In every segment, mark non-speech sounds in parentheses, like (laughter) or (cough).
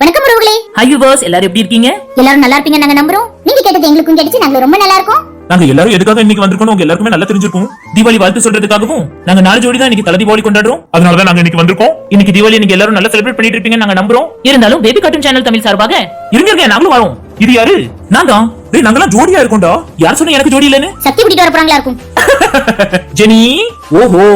வணக்கம் உறவுகளே hi viewers எல்லாரும் எப்படி இருக்கீங்க? எல்லாரும் நல்லா இருப்பீங்க நாங்க நம்புறோம். நீங்க கேட்டது எங்களுக்கும் கிடைச்சு நாங்க ரொம்ப நல்லா இருக்கோம். நாங்க எல்லாரும் எதுக்காக இன்னைக்கு வந்திருக்கோம் உங்க எல்லாருக்குமே நல்லா தெரிஞ்சிருக்கும். தீபாவளி வாழ்த்து சொல்றதுக்காகவும் நாங்க நாலு ஜோடி தான் இன்னைக்கு தலை தீபாவளி கொண்டாடுறோம். அதனால தான் நாங்க இன்னைக்கு வந்திருக்கோம். இன்னைக்கு தீபாவளி நீங்க எல்லாரும் நல்லா செலிப்ரேட் பண்ணிட்டு இருப்பீங்க நாங்க நம்புறோம். இருந்தாலும் பேபி கார்ட்டூன் சேனல் தமிழ் சார்பாக இருங்க இருங்க நாங்களும் வரோம். இது யாரு? நான் தான். டேய் நாங்கெல்லாம் ஜோடியா இருக்கோம்டா. யார் சொன்னா எனக்கு ஜோடி இல்லைன்னு? சக்தி கூட்டிட்டு வர போறாங்களா இருக்கும். (laughs) ஜெனி ஓஹோ.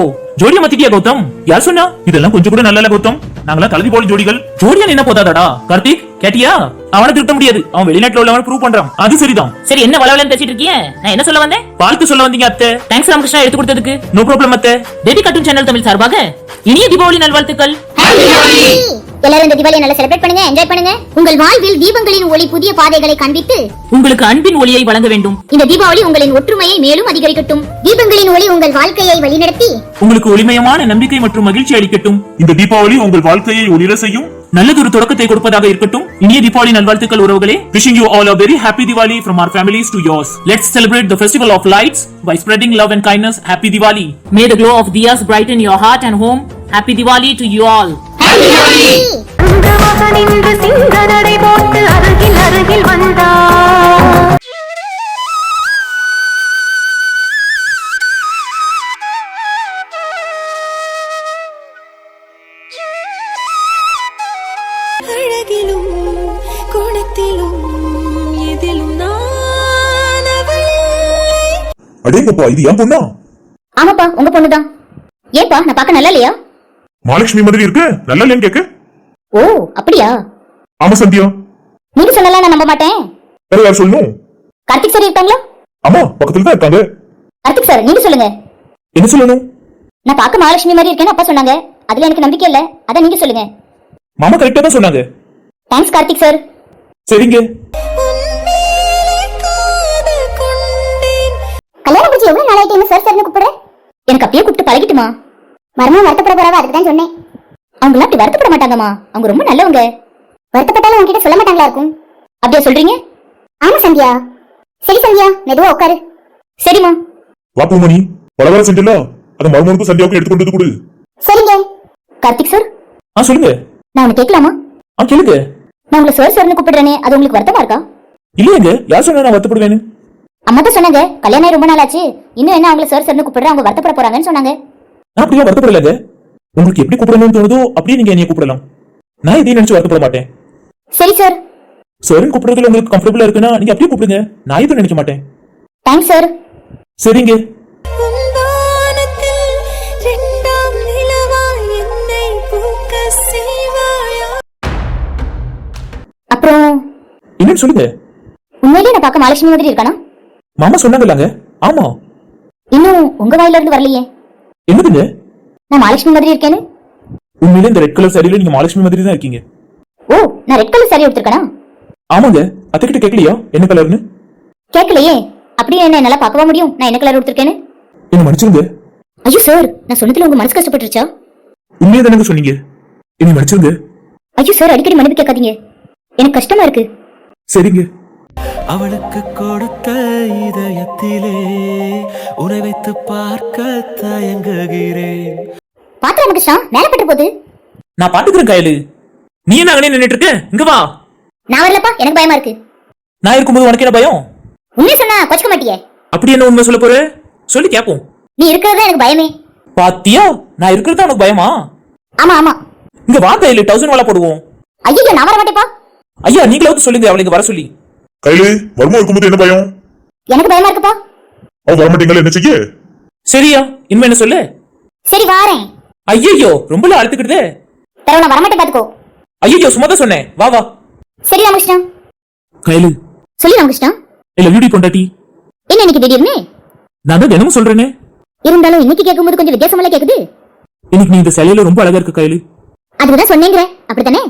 ஜோடியா மத்திட்டியா கௌதம்? யார் சொன்னா? இதெல்லாம் கொஞ்சம் கூட நல்ல கௌதம். நாங்களாம் தலை தீபாவளி ஜோடிகள். ஜோடியா என்ன போதாதாடா? கார்த்திக் கேட்டியா? அவனை திருத்த முடியாது. அவன் வெளிநாட்டுல உள்ளவன் ப்ரூவ் பண்றான். அது சரிதான். சரி என்ன வளவலன்னு பேசிட்டு இருக்கீங்க நான் என்ன சொல்ல வந்தேன்? வாழ்த்து சொல்ல வந்தீங்க அத்தை. தேங்க்ஸ் ராமகிருஷ்ணா எடுத்து கொடுத்ததுக்கு. நோ ப்ராப்ளம் அத்தை. பேபி கார்ட்டூன் சேனல் தமிழ் சார்பாக இனிய தீபாவளி நல்வாழ்த்துக்கள். எல்லாரும் இந்த தீபாவளி நல்லா செலிப்ரேட் பண்ணுங்க என்ஜாய் பண்ணுங்க. உங்கள் வாழ்வில் தீபங்களின் ஒளி புதிய பாதைகளை காண்பித்து உங்களுக்கு அன்பின் ஒளியை வழங்க வேண்டும். இந்த தீபாவளி உங்களின் ஒற்றுமையை மேலும் அதிகரிக்கட்டும். தீபங்களின் ஒளி உங்கள் வாழ்க்கையை வழிநடத்தி உங்களுக்கு ஒளிமயமான நம்பிக்கை மற்றும் மகிழ்ச்சி அளிக்கட்டும். இந்த தீபாவளி உங்கள் வாழ்க்கையை ஒளிர செய்யும். நல்லதொரு தொடக்கத்தை கொடுப்பதாக இருக்கட்டும். இனிய தீபாவளி நல்வாழ்த்துக்கள் உறவுகளே. Wishing you all a very happy Diwali from our families to yours. Let's celebrate the festival of lights by spreading love and kindness. Happy Diwali. May the glow of diyas brighten your heart and home. Happy diwali to you all. அங்கமாக நின்று சிங்க அருகில் அடேங்கப்பா இது என் பொண்ணா? ஆமாப்பா உங்க பொண்ணுதான். ஏப்பா நான் பார்க்க நல்லா இல்லையா? மகாலட்சுமி மாதிரி இருக்கு? நல்லா இல்லையான்னு கேக்கு. ஓ அப்படியா? ஆமா சந்தியா. நீங்க சொல்லலாம் நான் நம்ப மாட்டேன். வேற யார் சொல்லணும்? கார்த்திக் சார் இருக்காங்களா? ஆமா பக்கத்துல தான் இருக்காங்க. கார்த்திக் சார் நீங்க சொல்லுங்க. என்ன சொல்லணும்? நான் பார்க்க மகாலட்சுமி மாதிரி இருக்கேன்னு அப்பா சொன்னாங்க. அதுல எனக்கு நம்பிக்கை இல்ல. அதான் நீங்க சொல்லுங்க. மாமா கரெக்டா தான் சொன்னாங்க. தேங்க்ஸ் கார்த்திக் சார் சரிங்க. கல்யாணம் முடிச்சு எவ்வளவு என்ன சார் சார்னு கூப்பிடுற? எனக்கு அப்பயே கூப்பிட்டு பழகிட்டுமா? மர்மம் வருத்தப்பட போறவா அதுக்கு தான் சொன்னேன். அவங்க எல்லாம் அப்படி வருத்தப்பட மாட்டாங்கம்மா. அவங்க ரொம்ப நல்லவங்க. வருத்தப்பட்டாலும் உங்ககிட்ட சொல்ல மாட்டாங்களா இருக்கும்? அப்படியா சொல்றீங்க? ஆமா சந்தியா. சரி சந்தியா மெதுவா உட்காரு. சரிம்மா. வாப்புமணி பலவார சென்டர்ல அந்த மருமனுக்கும் சந்தியாவுக்கும் எடுத்து கொண்டு வந்து கொடு. சரிங்க. கார்த்திக் சார் ஆ சொல்லுங்க. நான் உனக்கு கேட்கலாமா? ஆ கேளுங்க. நான் உங்களை சார் சார்னு கூப்பிடுறேனே அது உங்களுக்கு வருத்தமா இருக்கா? இல்லையங்க யார் சொன்னா நான் வருத்தப்படுவேன்னு? அம்மா தான் சொன்னாங்க கல்யாணம் ரொம்ப நாள் ஆச்சு இன்னும் என்ன அவங்கள சார் சார்னு கூப்பிடுறேன் அவங்க வருத்தப்பட போறாங்கன்னு சொன்னாங்க. நான் அப்படியே வருத்தப்படலங்க? உங்களுக்கு எப்படி கூப்பிடணும்னு தோணுதோ அப்படியே நீங்க என்னைய கூப்பிடலாம். நான் இதையும் நினைச்சு வருத்தப்பட மாட்டேன். சரி சார் சார்னு கூப்பிடுறதுல உங்களுக்கு கம்ஃபர்டபுளா இருக்குன்னா நீங்க அப்படியே கூப்பிடுங்க. நான் எதுவும் நினைக்க மாட்டேன். தேங்க்ஸ் சார் சரிங்க. அப்புறம் என்னன்னு சொல்லுங்க. உண்மையிலேயே நான் பார்க்க மகாலட்சுமி மாதிரி இருக்கானா? மாமா சொன்னாங்கல்லாங்க ஆமா. இன்னும் உங்க வாயில இருந்து வரலையே. என்னதுங்க? நான் மகாலட்சுமி மாதிரி இருக்கேன்னு உண்மையிலே இந்த ரெட் கலர் சாரியில நீங்க மகாலட்சுமி மாதிரி தான் இருக்கீங்க. ஓ நான் ரெட் கலர் சாரி எடுத்திருக்கேனா? ஆமாங்க. அத்தைக்கிட்ட கேட்கலையா? என்ன கலர்னு கேட்கலையே. அப்படியே என்ன என்னால பார்க்கவா முடியும்? நான் என்ன கலர் எடுத்திருக்கேன்னு என்ன மன்னிச்சிருங்க. ஐயோ சார் நான் சொன்னதுல உங்க மனசு கஷ்டப்பட்டுருச்சா? உண்மையை தானங்க சொன்னீங்க. என்ன மன்னிச்சிருங்க. ஐயோ சார் அடிக்கடி மன்னிப்பு கேட்காதீங்க. எனக்கு கஷ்டமா இருக்கு. சரிங்க. அவளுக்கு கொடுத்த இதயத்திலே உன்னை வைத்து பார்க்க தயங்குகிறேன். பாத்திரம் ராமகிருஷ்ணா மேல பட்டு போகுது. நான் பாத்துக்கிறேன் கயலு. நீ என்ன அங்கனே நின்னுட்டு இருக்க? இங்க வா. நான் வரலப்பா எனக்கு பயமா இருக்கு. நான் இருக்கும்போது உனக்கு என்ன பயம்? உண்மையை சொன்னா கொச்சுக்க மாட்டியே. அப்படி என்ன உண்மை சொல்ல போற? சொல்லி கேப்போம். நீ இருக்கிறது எனக்கு பயமே. பாத்தியா? நான் இருக்கிறது உனக்கு பயமா? ஆமா ஆமா. இங்க வா கையில. தௌசண்ட் வாழ போடுவோம். ஐயோ நான் வர மாட்டேப்பா ஐயா நீங்களாவது சொல்லுங்க அவளை இங்க வர சொல்லி. கையில மருமம் இருக்கும்போது என்ன பயம்? எனக்கு பயமா இருக்குப்பா. அவன் வரமாட்டீங்களா? என்ன செய்ய? சரியா இனிமே என்ன சொல்லு? சரி வாரேன். ஐயோ ரொம்ப அழுத்துக்கிட்டதே. தரவு நான் வரமாட்டேன் பாத்துக்கோ. ஐயோ சும்மா தான் சொன்னேன். வா வா. சரி ராமகிருஷ்ணா. கையில சொல்லி ராமகிருஷ்ணா. இல்ல வீடியோ பொண்டாட்டி. என்ன இன்னைக்கு திடீர்னு? நான் தான் தினமும் சொல்றேனே. இருந்தாலும் இன்னைக்கு கேட்கும்போது கொஞ்சம் வித்தியாசமெல்லாம் கேக்குது. இன்னைக்கு நீ இந்த சிலையில ரொம்ப அழகா இருக்க கையில அதுக்குதான் சொன்னேங்கிற. அப்படித்தானே?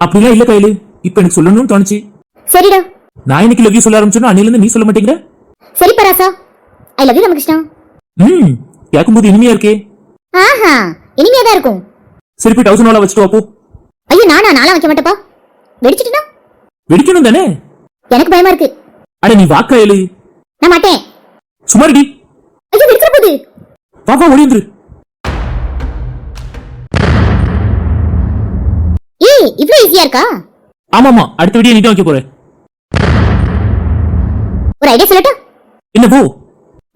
அப்படிலாம் இல்ல கையில இப்ப எனக்கு சொல்லணும்னு தோணுச்சு. சரிடா. நான் இன்னைக்கு லவ் யூ சொல்ல ஆரம்பிச்சோன்னா அன்னையில இருந்து நீ சொல்ல மாட்டேங்கிற? சரி Parasa. I love you Ramakrishna. ம் கேட்கும்போது இனிமையா இருக்கே. ஆஹா இனிமையா தான் இருக்கும். சரி போய் தௌசண்ட் வாழ வச்சுட்டு வாப்போ ஐயோ நானா? நாளா வைக்க மாட்டேப்பா. வெடிச்சிட்டுனா? வெடிக்கணும் தானே? எனக்கு பயமா இருக்கு. அட நீ வா கையில நான் மாட்டேன். சுமாரிடி ஐயோ வெடிச்சிட போகுது. வா ஒளிந்துரு ஏய் இவ்ளோ ஈஸியா இருக்கா? ஆமாமா அடுத்த வீடியோ நீ தான் வைக்க போற. ஒரு ஐடியா சொல்லட்டா? என்ன போ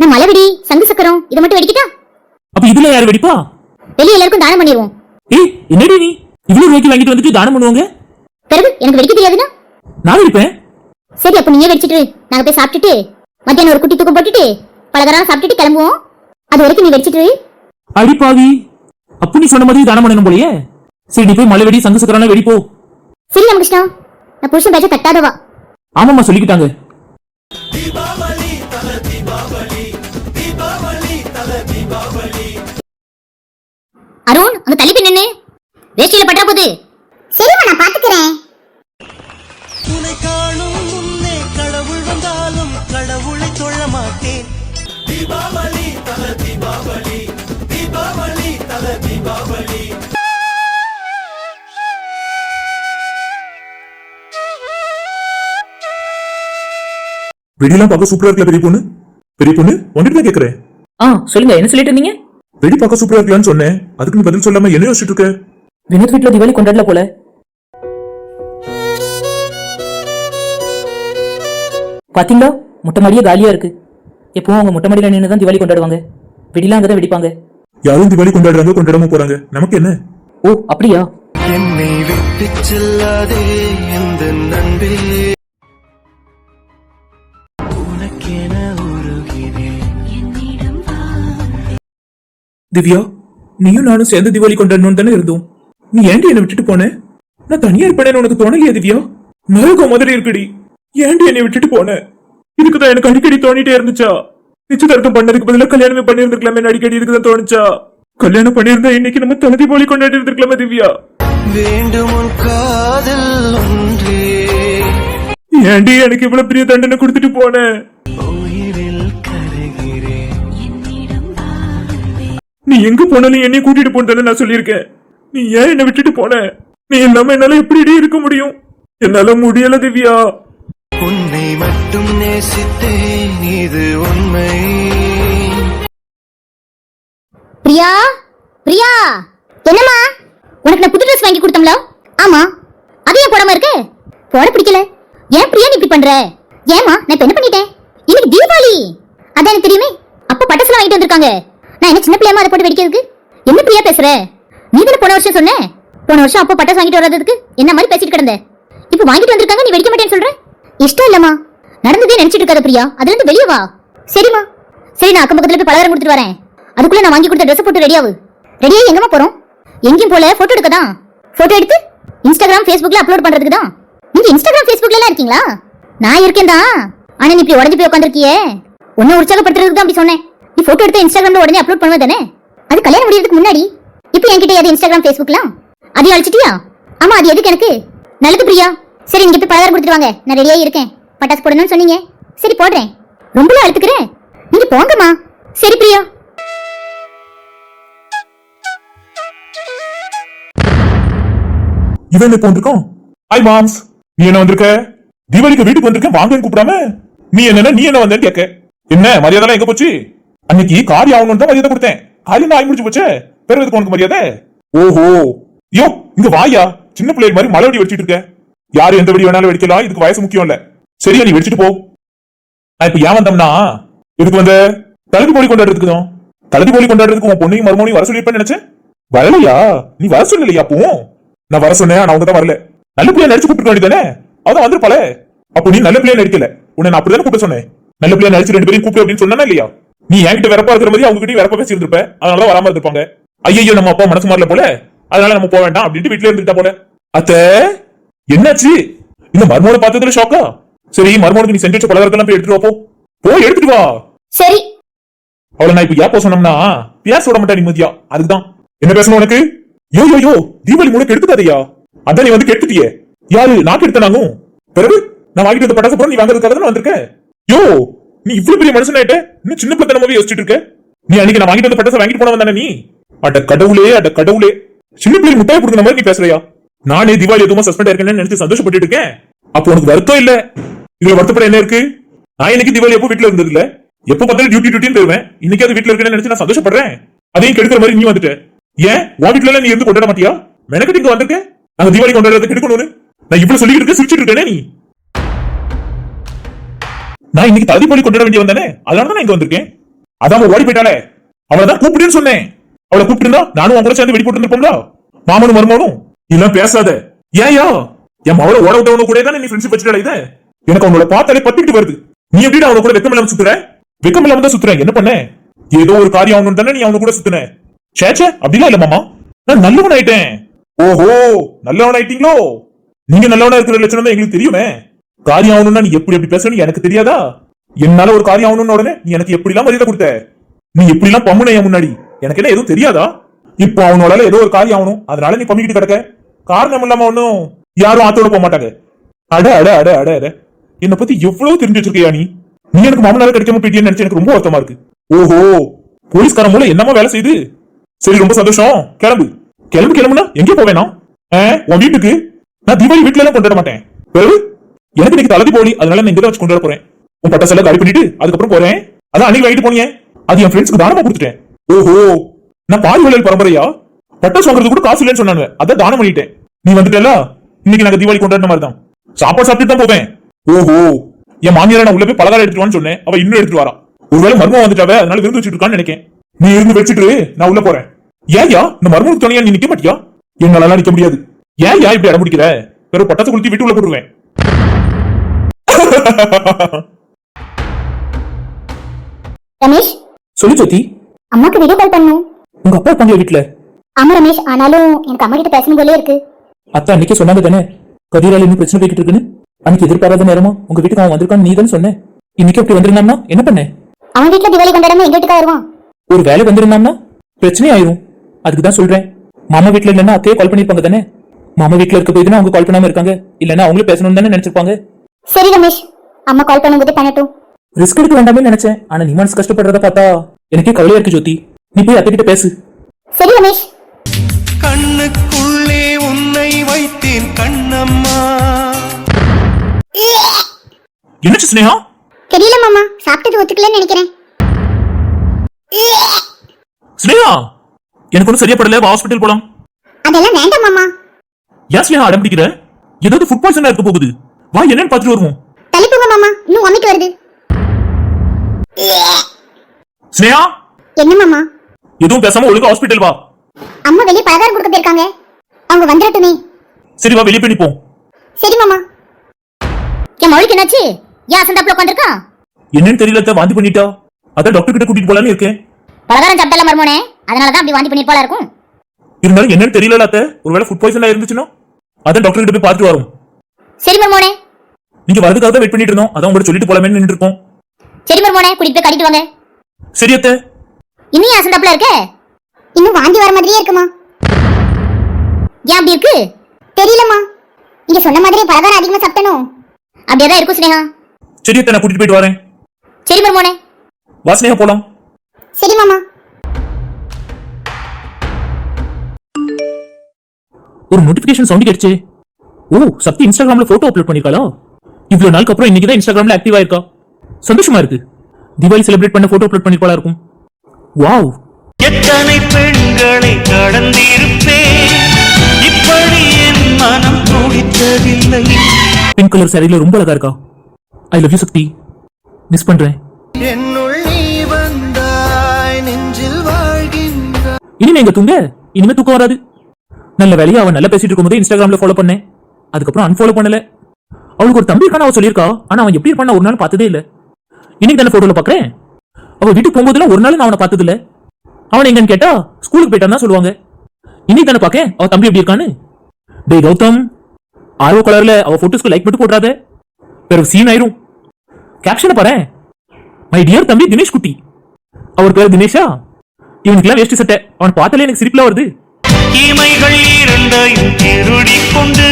நான் மலை வெடி சங்கு சக்கரம் இதை மட்டும் வெடிக்கிட்டா? அப்ப இதுல யார் வெடிப்பா? வெளியே எல்லாருக்கும் தானம் பண்ணிடுவோம் ஏய் என்னடி நீ? இவ்வளவு ரூபாய்க்கு வாங்கிட்டு வந்துட்டு தானம் பண்ணுவாங்க? பிறகு எனக்கு வெடிக்க தெரியாதுன்னா? நான் வெடிப்பேன். சரி அப்ப நீயே வெடிச்சிட்டு நாங்க போய் சாப்பிட்டுட்டு மத்தியானம் ஒரு குட்டி தூக்கம் போட்டுட்டு பலகாரம் சாப்பிட்டுட்டு கிளம்புவோம். அது வரைக்கும் நீ வெடிச்சிட்டு. அடி பாவி. அப்ப நீ சொன்ன மாதிரி தானம் பண்ணணும் போலயே. சரி நீ போய் மலை வெடி சங்கு சக்கரான வெடிப்போ. சரி ராமகிருஷ்ணா. நான் புருஷன் பேச்ச தட்டாதவா? ஆமாமா சொல்லிக்கிட்டாங்க. அருண் அங்க தள்ளி நின்னு. வேஷ்டியில பட்டா போகுது சரிம்மா நான் பாத்துக்கிறேன் உன்னை காணும் முன்னே கடவுள் வந்தாலும் கடவுளை தொழ மாட்டேன். வெடியெல்லாம் பார்க்க சூப்பரா இருக்குல்ல பெரிய பொண்ணு? பெரிய பொண்ணு வந்துட்டு தான் கேக்குறேன். ஆ சொல்லுங்க என்ன சொல்லிட்டு இருந்தீங்க? வெடி பார்க்க சூப்பரா இருக்கலாம்னு சொன்னேன். அதுக்கு நீ பதில் சொல்லாம என்ன யோசிச்சுட்டு இருக்க? வினோத் வீட்ல தீபாவளி கொண்டாடல போல. பாத்தீங்களா? மொட்டை மாடியே காலியா இருக்கு. எப்பவும் அவங்க மொட்டை மாடியில நின்று தான் தீபாவளி கொண்டாடுவாங்க. வெடிலாம் அங்கதான் வெடிப்பாங்க. யாரும் தீபாவளி கொண்டாடுறாங்க கொண்டாடாம போறாங்க. நமக்கு என்ன? ஓ அப்படியா? என்னை விட்டு செல்லாதே எந்த நண்பே திவ்யா நீயும் நானும் சேர்ந்து தீபாவளி கொண்டாடணும் தானே இருந்தோம். நீ ஏன்டி என்னை விட்டுட்டு போன? நான் தனியா இருப்பேன்னு உனக்கு தோணலையா திவ்யா? நரகம் மாதிரி இருக்குடி. ஏன்டி என்னை விட்டுட்டு போன? இதுக்குதான் எனக்கு அடிக்கடி தோணிட்டே இருந்துச்சா? நிச்சயதார்த்தம் பண்ணதுக்கு பதிலா கல்யாணமே பண்ணியிருந்திருக்கலாமே அடிக்கடி இருக்குதான் தோணுச்சா? கல்யாணம் பண்ணியிருந்தா இன்னைக்கு நம்ம தலை தீபாவளி கொண்டாடி இருந்திருக்கலாமே திவ்யா? வேண்டும் காதல் ஒன்றே. ஏன்டி எனக்கு இவ்வளவு பெரிய தண்டனை கொடுத்துட்டு போன? நீ எங்க போனாலும் என்னை கூட்டிட்டு போன்னு நான் சொல்லியிருக்கேன். நீ ஏன் என்னை விட்டுட்டு போன? நீ இல்லாம என்னால எப்படி இருக்க முடியும்? என்னால முடியல திவ்யா. உன்னை மட்டும் நேசித்தேன் இது உண்மை. பிரியா பிரியா. என்னம்மா? உனக்கு நான் புது ட்ரெஸ் வாங்கி கொடுத்தோம்ல? ஆமா. அது ஏன் போடாம இருக்கு? போட பிடிக்கல. ஏன் பிரியா நீ இப்படி பண்ற? ஏமா நான் இப்ப என்ன பண்ணிட்டேன்? இன்னைக்கு தீபாவளி. அதான் எனக்கு தெரியுமே? அப்ப பட்டாசுலாம் வாங்கிட்டு வந்திருக்காங்க. நான் என்ன சின்ன பிள்ளையமா அதை போட்டு வெடிக்கிறதுக்கு? என்ன பிரியா பேசுற? நீ தானே போன வருஷம் சொன்ன? போன வருஷம் அப்போ பட்டாசு வாங்கிட்டு வர்றதுக்கு என்ன மாதிரி பேசிட்டு கிடந்த? இப்போ வாங்கிட்டு வந்திருக்காங்க நீ வெடிக்க மாட்டேன்னு சொல்ற? இஷ்டம் இல்லம்மா. நடந்ததே நினைச்சிட்டு இருக்காத பிரியா. அதுல இருந்து வெளியே வா. சரிம்மா. சரி நான் அக்கம் பக்கத்துல போய் பலகாரம் கொடுத்துட்டு வரேன். அதுக்குள்ள நான் வாங்கி கொடுத்த ட்ரெஸ் போட்டு ரெடியாவு ரெடியா எங்கம்மா போறோம்? எங்கேயும் போல போட்டோ எடுக்க தான். போட்டோ எடுத்து இன்ஸ்டாகிராம் ஃபேஸ்புக்ல அப்லோட் பண்றதுக்கு தான். நீங்க இன்ஸ்டாகிராம் ஃபேஸ்புக்ல எல்லாம் இருக்கீங்களா? நான் இருக்கேன் தான் ஆனா நீ இப்படி உடஞ்சு போய் உட்காந்துருக்கியே உன்னை உற்சாகப்படுத்துறதுக்கு தான் அப்படி சொன்னேன். நீ போட்டோ எடுத்து இன்ஸ்டாகிராம்ல உடனே அப்லோட் பண்ணுவ தானே? அது கல்யாணம் முடியறதுக்கு முன்னாடி. இப்போ என்கிட்ட அது இன்ஸ்டாகிராம் ஃபேஸ்புக்லாம் அதையும் அழிச்சிட்டியா? ஆமா அது எதுக்கு எனக்கு? நல்லது பிரியா. சரி நீங்க போய் பலகாரம் கொடுத்துட்டு வாங்க. நான் ரெடியா இருக்கேன். பட்டாசு போடணும்னு சொன்னீங்க. சரி போடுறேன். ரொம்பலாம் அழுத்துக்கிறேன் நீங்க போங்கம்மா. சரி பிரியா. இவன் என்ன போன்றிருக்கோம் ஹாய் மாம்ஸ் நீ என்ன வந்திருக்க? தீபாவளிக்கு வீட்டுக்கு வந்திருக்க வாங்கன்னு கூப்பிடாம? நீ என்ன நீ என்ன வந்தேன்னு கேட்க. என்ன மரியாதை எங்க போச்சு? அன்னைக்கு காரி ஆகணும்னு தான் மரியாதை கொடுத்தேன். காரி ஆகி முடிச்சு போச்சே. பிறகு எதுக்கு உனக்கு மரியாதை? ஓஹோ. யோ இங்க வாயா. சின்ன பிள்ளைகள் மாதிரி மலை வெடி வெடிச்சிட்டு இருக்க. யாரு எந்த வெடி வேணாலும் வெடிக்கலாம் இதுக்கு வயசு முக்கியம் இல்ல. சரியா நீ வெடிச்சிட்டு போ. நான் இப்ப ஏன் வந்தோம்னா? இதுக்கு வந்த? தலதி போலி கொண்டாடுறதுக்கு தான் தலதி போலி கொண்டாடுறதுக்கு உன் பொண்ணையும் மருமனையும் வர சொல்லிருப்பேன்னு நினைச்சேன்? வரலையா? நீ வர சொல்லலையா அப்போ? நான் வர சொன்னேன் ஆனா அவங்க தான் வரல. நல்ல பிள்ளைய நடிச்சு கூப்பிட்டு வேண்டியதானே அவதான் வந்திருப்பாளே. அப்போ நீ நல்ல பிள்ளைய நடிக்கல. உன்னை நான் அப்படிதானே கூப்பிட சொன்னேன். நல்ல பிள்ளைய நடிச்சு ரெண்டு பேரும் கூப்பிட்டு அப்படின்னு சொன்னா இல்லையா? நீ என்கிட்ட வெறப்பா இருக்கிற மாதிரி அவங்க கிட்ட வெறப்பா பேசி இருந்திருப்ப அதனால வராம இருந்திருப்பாங்க. ஐயோ நம்ம அப்பா மனசு மாறல போல. அதனால நம்ம போக வேண்டாம் அப்படின்ட்டு வீட்டுல இருந்துட்டா போல. அத்த என்னாச்சு? இந்த மர்மோட பார்த்ததுல ஷாக்கா சரி மர்மோனுக்கு நீ செஞ்சு வச்ச பலகாரத்தெல்லாம் போய் எடுத்துட்டு போ போய் எடுத்துட்டு வா. சரி. அவளை நான் இப்ப ஏன் போக சொன்னோம்னா பேச விட மாட்டேன் நிம்மதியா? அதுக்குதான். என்ன பேசணும் உனக்கு? யோ யோ யோ தீபாவளி முழுக்க எடுத்துக்காதயா? அதான் நீ வந்து கெடுத்துட்டியே. யாரு? நான் கெடுத்தனாங்கும் பிறகு? நான் வாங்கிட்டு வந்த பட்டாசு போற நீ வாங்குறதுக்காக தான் வந்திருக்க யோ நீ இவ்வளவு பெரிய மனுஷன் ஆயிட்ட இன்னும் சின்ன பிள்ளைத்தனமாவே யோசிச்சுட்டு இருக்க? நீ அன்னைக்கு நான் வாங்கிட்டு வந்த பட்டாசை வாங்கிட்டு போனவன் தானே நீ? அட கடவுளே அட கடவுளே. சின்ன பிள்ளை முட்டாய் கொடுக்குற மாதிரி நீ பேசுறியா? நானே தீபாவளி எதுவும் சஸ்பெண்ட் ஆயிருக்கேன்னு நினைச்சு சந்தோஷப்பட்டு இருக்கேன். அப்போ உனக்கு வருத்தம் இல்ல. இதுல வருத்தப்பட என்ன இருக்கு? நான் இன்னைக்கு தீபாவளி எப்போ வீட்டுல இருந்தது இல்ல? எப்ப பார்த்தாலும் டியூட்டி டியூட்டின்னு போயிருவேன். இன்னைக்கு அது வீட்டுல இருக்கேன்னு நினைச்சு நான் சந்தோஷப்படுறேன். அதையும் கெடுக்கிற மாதிரி நீ வந்துட்ட. ஏன்? உன் வீட்டுல எல்லாம் நீ இருந்து கொண்டாட மாட்டியா? மெனக்கட்டு இங்க வந்திருக்கேன் நாங்க திவாலி கொண்டாடுறது கெடுக்கணும்னு. நான் இவ்வளவு சொல்லிட்டு இருக்க சிரிச்சிட்டு இருக்கேனே நீ? நான் இன்னைக்கு தகுதிப்பொழி கொண்டாட வேண்டிய வந்தானே அதனால தான் இங்க வந்திருக்கேன். அதான் ஓடி போயிட்டாளே. அவளை தான் கூப்பிடுன்னு சொன்னேன். அவளை கூப்பிட்டு நானும் உங்க கூட சேர்ந்து வெடி போட்டு இருந்திருப்போம்ல மாமனும் மருமனும் இதெல்லாம் பேசாத. ஏயா என் மவளை ஓட விட்டவனு கூட தான் நீ ஃப்ரெண்ட்ஷிப் வச்சுட்டா இது? எனக்கு அவனோட பார்த்தாலே பத்திக்கிட்டு வருது. நீ எப்படி அவன கூட வெக்கம் இல்லாம சுத்துற? வெக்கம் இல்லாம தான் சுத்துறேன். என்ன பண்ண? ஏதோ ஒரு காரியம் ஆகணும் தானே நீ அவன கூட சுத்துன. சேச்சே அப்படிலாம் இல்ல மாமா. நான் நல்லவன் ஆயிட்டேன் ஓஹோ நல்லவன் ஆயிட்டீங்களோ நீங்க நல்லவனா இருக்கிற லட்சணம் தான் எங்களுக்கு தெரியுமே. காரியம் ஆகணும்னா நீ எப்படி எப்படி பேசணும் எனக்கு தெரியாதா? என்னால ஒரு காரியம் ஆகணும்னு உடனே நீ எனக்கு எப்படி எல்லாம் மரியாதை கொடுத்த? நீ எப்படி எல்லாம் பம்முன என் முன்னாடி? எனக்கு என்ன எதுவும் தெரியாதா? இப்போ அவனோட ஏதோ ஒரு காரியம் ஆகணும். அதனால நீ பம்மிக்கிட்டு கிடக்க. காரணம் இல்லாம ஒன்னும் யாரும் ஆத்தோட போக மாட்டாங்க. அட அட அட அட அட. என்னை பத்தி எவ்வளவு தெரிஞ்சு வச்சிருக்கியா நீ? நீ எனக்கு மாமனால கிடைக்காம போயிட்டியன்னு நினைச்சு எனக்கு ரொம்ப வருத்தமா இருக்கு. ஓஹோ போலீஸ்காரன் மூலம் என்னமா வேலை செய்யுது சரி ரொம்ப சந்தோஷம். கிளம்பு. கிளம்பு கிளம்புனா எங்கே போவேனா? உன் வீட்டுக்கு? நான் தீபாவளி வீட்டுல எல்லாம் கொண்டாட மாட்டேன். பிறகு? எனக்கு இன்னைக்கு தலை போலி அதனால நான் இங்க வச்சு வர போறேன். உன் பட்டாசு எல்லாம் காலி பண்ணிட்டு அதுக்கப்புறம் போறேன். அதான் அன்னைக்கு வாங்கிட்டு போனீங்க அது என் ஃப்ரெண்ட்ஸ்க்கு தானமா கொடுத்துட்டேன். ஓஹோ நான் பாதி வளையல் பரம்பரையா? பட்டாசு வாங்குறது கூட காசு இல்லைன்னு சொன்னாங்க அதான் தானம் பண்ணிட்டேன். நீ வந்துட்டல இன்னைக்கு நாங்க தீபாவளி கொண்டாடின மாதிரி தான் சாப்பாடு சாப்பிட்டு தான் போவேன். ஓஹோ என் மாமியார நான் உள்ள போய் பலகாரம் எடுத்துட்டு சொன்னேன். அவ இன்னும் எடுத்துட்டு வரா. ஒருவேளை மர்மம் வந்துட்டாவே அதனால விருந்து வச்சுட்டு இருக்கான்னு நினைக்கேன். நீ இருந்து வச்சுட்டு நான் உள்ள போறேன். ஏன்யா இந்த மர்மனுக்கு துணையா நீ நிக்க மாட்டியா? என்னால நிக்க முடியாது. ஏன் யா இப்படி அடம் பிடிக்கிற? வெறும் பட்டாசு குளித்து வீட்டு உள்ள போடுவேன் ரமேஷ்? சொல்லு ஜோதி. அம்மாக்கு வீடியோ கால் பண்ணும் உங்க அப்பா இருப்பாங்களே வீட்டுல ஆமா ரமேஷ் ஆனாலும் எனக்கு அம்மா கிட்ட பேசணும் போலே இருக்கு. அத்தா அன்னைக்கே சொன்னாங்க தானே கதிரால இன்னும் பிரச்சனை போய்கிட்டு இருக்குன்னு? அன்னைக்கு எதிர்பாராத நேரமா உங்க வீட்டுக்கு அவன் வந்திருக்கான்னு நீ தானே சொன்னேன் இன்னைக்கு அப்படி வந்திருந்தான்னா என்ன பண்ண? அவன் வீட்டுல தீபாவளி கொண்டாடாம எங்க வீட்டுக்கா வருவான்? ஒரு வேலை வந்திருந்தான்னா பிரச்சனை ஆயிரும். அதுக்கு தான் சொல்றேன். மாமா வீட்ல இல்லைன்னா அத்தையே கால் பண்ணிருப்பாங்க தானே? மாமா வீட்ல இருக்க போய் அவங்க கால் பண்ணாம இருக்காங்க? இல்லைன்னா அவங்களே பேசணும்னு தானே நினைச்சிருப்பாங்க? சரி ரமேஷ் அம்மா கால் பண்ணும்போது பண்ணட்டும். ரிஸ்க் எடுக்க வேண்டாமே நினைச்சேன். ஆனா நீ மனசு கஷ்டப்படுறத பார்த்தா எனக்கே கவலையா இருக்கு ஜோதி. நீ போய் அத்தை கிட்ட பேசு. சரி ரமேஷ். கண்ணுக்குள்ளே உன்னை வைத்தேன் கண்ணம்மா. என்னாச்சு ஸ்னேகா தெரியல மாமா சாப்பிட்டது ஒத்துக்கலன்னு நினைக்கிறேன். ஸ்னேகா எனக்கு ஒன்றும் சரியா படல ஹாஸ்பிட்டல் போலாம். அதெல்லாம் வேண்டாம் மாமா. ஏன் ஸ்னேகா அடம் பிடிக்கிற? ஏதாவது ஃபுட் பாய்சனா இருக்க போகுது. வா என்னன்னு பார்த்துட்டு வருவோம். தள்ளிப்போங்க மாமா. இன்னும் வமிட்டு வருது. ஸ்னேகா? என்ன மாமா? எதுவும் பேசாம ஒழுங்கா ஹாஸ்பிட்டல் வா. அம்மா வெளியே பலகாரம் கொடுக்க போயிருக்காங்க. அவங்க வந்துடட்டுமே சரி வா வெளியே போய் நிப்போம். சரி மாமா. என் மொழிக்கு என்னாச்சு? ஏன் அசந்தாப்புல உட்காந்துருக்கா? என்னன்னு தெரியல அத்தை, வாந்தி பண்ணிட்டா? அதான் டாக்டர் கிட்ட கூட்டிட்டு போலான்னு இருக்கேன். பலகாரம் சாப்பிட்டல மர்மோனே. அதனாலதான் அப்படி வாந்தி பண்ணி போல இருக்கும். இருந்தாலும் என்னன்னு தெரியல அத்தை. ஒருவேளை ஃபுட் பாய்சனா இருந்துச்சுன்னா? அதான் டாக்டர் கிட்ட போய் பார்த்துட்டு வரோம். சரி மர்மோனே. நீங்க வரதுக்காக தான் வெயிட் பண்ணிட்டு இருந்தோம். அதான் உங்கள்ட்ட சொல்லிட்டு போலாமே நின்று இருக்கோம். சரி மர்மோனே கூட்டிட்டு போய் வாங்க. சரி அத்தை. இன்னும் அசந்தாப்புல இருக்க? இன்னும் வாந்தி வர மாதிரியே இருக்குமா? ஏன் அப்படி இருக்கு? தெரியலம்மா. நீங்க சொன்ன மாதிரி பலகாரம் அதிகமா சாப்பிட்டனும் அப்படியே தான் இருக்கும் ஸ்னேகா சரி அத்தை நான் கூட்டிட்டு போயிட்டு வரேன். சரி மர்மோனே. வா ஸ்னேகா போலாம். சரி மாமா. ஒரு நோட்டிபிகேஷன் சவுண்ட் கிடைச்சே ஓ சக்தி இன்ஸ்டாகிராம்ல போட்டோ அப்லோட் பண்ணிருக்காளா? இவ்வளவு நாளுக்கு அப்புறம் இன்னைக்கு தான் இன்ஸ்டாகிராம்ல ஆக்டிவ் ஆயிருக்கா? சந்தோஷமா இருக்கு. தீபாவளி செலிப்ரேட் பண்ண போட்டோ அப்லோட் பண்ணிருப்பாளா இருக்கும். வாவ் எத்தனை பெண்களை கடந்திருப்பேன்? இப்படி என் மனம் துடித்ததில்லை பிங்க் கலர் சாரியில ரொம்ப அழகா இருக்கா? I love you Shakti miss பண்றேன். என்னுள் நீ வந்தாய் நெஞ்சில் வாழ்கின்ற இனிமே எங்க தூங்க இனிமே தூக்கம் வராது. நல்ல வேலையா அவன் நல்லா பேசிட்டு இருக்கும்போது இன்ஸ்டாகிராம்ல ஃபாலோ பண்ணேன். அதுக்கப்புறம் அன்ஃபாலோ பண்ணல. அவளுக்கு ஒரு தம்பி இருக்கான அவ சொல்லியிருக்கா. ஆனா அவன் எப்படி இருப்பான் ஒரு நாள் பார்த்ததே இல்ல. இன்னைக்கு தானே போட்டோல பாக்குறேன்? அவ வீட்டுக்கு போகும்போதெல்லாம் ஒரு நாள் நான் அவனை பார்த்தது இல்ல அவன் எங்கன்னு கேட்டா ஸ்கூலுக்கு போயிட்டான் தான் சொல்லுவாங்க. இன்னைக்கு தானே பாக்க அவ தம்பி எப்படி இருக்கான்னு? டேய் கௌதம் ஆர்வ கலர்ல அவ போட்டோஸ்க்கு லைக் மட்டும் போடுறாத. பிறகு சீன் ஆயிரும். கேப்ஷனை பாரு மை டியர் தம்பி தினேஷ் குட்டி. அவர் பேர் தினேஷா? இவனுக்குலாம் வேஷ்டி சட்டை. அவன் பார்த்தாலே எனக்கு சிரிப்புல வருது. இமைகள் இரண்டையும் திருடிக் கொண்டு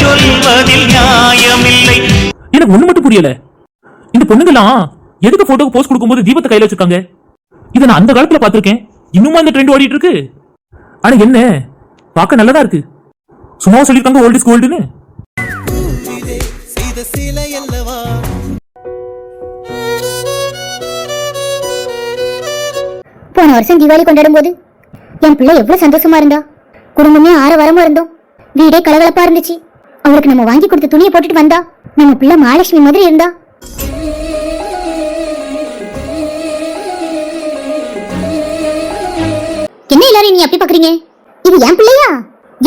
சொல்வதில் நியாயமில்லை. எனக்கு ஒண்ணு மட்டும் புரியல. இந்த பொண்ணுங்கலாம் எதுக்கு போட்டோக்கு போஸ்ட் கொடுக்கும்போது தீபத்தை கையில வச்சிருக்காங்க? இதை நான் அந்த காலத்துல பார்த்திருக்கேன். இன்னுமா இந்த ட்ரெண்ட் ஓடிட்டு இருக்கு? ஆனா என்ன? பார்க்க நல்லதா இருக்கு. சும்மா சொல்லிருக்காங்க ஓல்ட் இஸ் கோல்டுன்னு போன வருஷம் தீபாவளி கொண்டாடும் போது என் பிள்ளை எவ்வளவு சந்தோஷமா இருந்தா? குடும்பமே ஆற வரமா இருந்தோம். வீடே கலகலப்பா இருந்துச்சு. அவளுக்கு நம்ம வாங்கி கொடுத்த துணியை போட்டுட்டு வந்தா நம்ம பிள்ளை மகாலட்சுமி மாதிரி இருந்தா. என்ன எல்லாரும் நீ அப்படி பாக்குறீங்க? இது என் பிள்ளையா?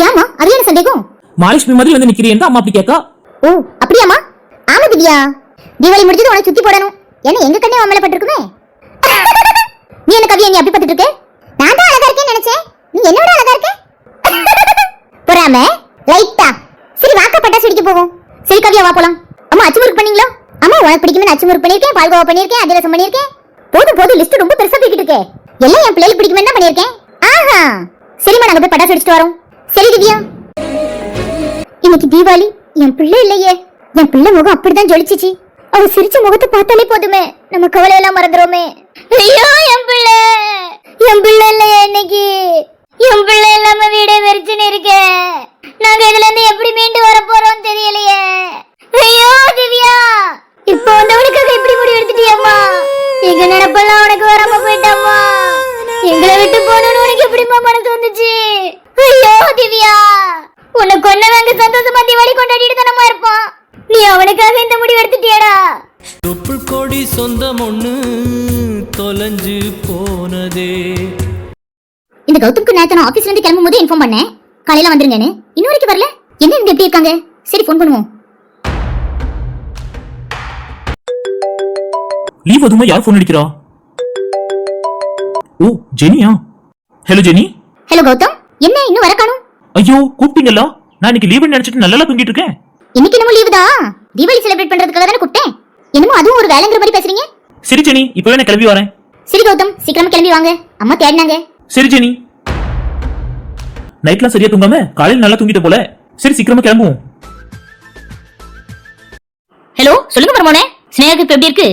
ஏமா அது என்ன சந்தேகம்? மகாலட்சுமி மாதிரி வந்து நிக்கிறேன் அம்மா அப்படி கேட்கா ஓ அப்படியாமா ஆமா திவ்யா தீபாவளி முடிஞ்சது உனக்கு சுத்தி போடணும். ஏன்னா எங்க கண்ணே அமல பட்டிருக்குமே? நீ என்ன கவியா நீ அப்படி பார்த்துட்டு இருக்க? நான் தான் அழகா இருக்கேன்னு நினைச்சேன். நீ என்னோட அழகா இருக்க? பொறாம. லைட்டா சரி வாக்கா பட்டாசு வெடிக்க போவோம் சரி கவியா வா போலாம். அம்மா அச்சுமுறுக்கு பண்ணீங்களா? அம்மா உனக்கு பிடிக்குமே அச்சுமுறுக்கு பண்ணிருக்கேன் பால்கோவா பண்ணிருக்கேன் அதிரசம் பண்ணிருக்கேன் போதும் போதும் லிஸ்ட் ரொம்ப பெருசா போய்கிட்டு இருக்கே. எல்லாம் என் பிள்ளைக்கு பிடிக்குமே தான் பண்ணிருக்கேன் ஆஹா. சரிம்மா நாங்க போய் பட்டாசு வெடிச்சிட்டு வரோம். சரி திவ்யா. இன்னைக்கு தீபாவளி என் பிள்ளை இல்லையே. என் பிள்ளை முகம் அப்படிதான் ஜொலிச்சிச்சு. அவ சிரிச்ச முகத்தை பார்த்தாலே போதுமே. நம்ம கவலை எல்லாம் மறந்துருமே ஐயோ என் பிள்ளை. என் பிள்ளை இல்லையே இன்னைக்கு. என் பிள்ளை இல்லாம வீடே வெறிச்சுன்னு இருக்கே. நாங்க இதுல இருந்து எப்படி மீண்டு வர போறோம் தெரியலையே. ஐயோ திவ்யா! இப்போ வந்தவனுக்காக எப்படி முடிவு எடுத்துட்டியம்மா. எங்க நினைப்பெல்லாம் உனக்கு வராம போயிட்டாம்மா. எங்களை விட்டு போனோம்னு உனக்கு எப்படிமா மனசு வந்துச்சு? ஐயோ திவ்யா! உன்னை கொன்னவங்க சந்தோஷமா தீபாவளி கொண்டாடிட்டு தானமா இருப்பான் நீ அவனுக்காக இந்த முடிவு எடுத்துட்டியடா. தொப்புள் கொடி சொந்தம் ஒண்ணு தொலைஞ்சு போனதே. இந்த கௌதம்க்கு நேத்து நான் ஆபீஸ்ல இருந்து கிளம்பும் போது இன்ஃபார்ம் பண்ணேன். காலையில வந்துருங்கன்னு. இன்னும் வரைக்கும் வரல? என்ன இங்க எப்படி இருக்காங்க? சரி ஃபோன் பண்ணுவோம். லீவ் அதுமா யார் போன் அடிக்கிறா? Oh ஜெனியா? Hello Jenny? Hello Gautham. என்ன இன்னும் வர காணும்? ஐயோ கூப்பிட்டீங்களா? நான் இன்னைக்கு லீவு நினைச்சிட்டு நல்லா தூங்கிட்டு இருக்கேன். இன்னைக்கு என்னமோ லீவு தான் தீபாவளி செலிப்ரேட் பண்றதுக்காக தானே கூப்பிட்டேன். என்னமோ அதுவும் ஒரு வேலைங்கிற மாதிரி பேசுறீங்க? சரி ஜெனி இப்பவே நான் கிளம்பி வரேன். சரி கௌதம். சீக்கிரமா கிளம்பி வாங்க. அம்மா தேடினாங்க. சரி ஜெனி. நைட்லாம் சரியா தூங்காம காலையில நல்லா தூங்கிட்ட போல. சரி சீக்கிரமா கிளம்புவோம். ஹலோ சொல்லுங்க மர்மோனே. ஸ்னேகாக்கு இப்ப எப்படி இருக்கு?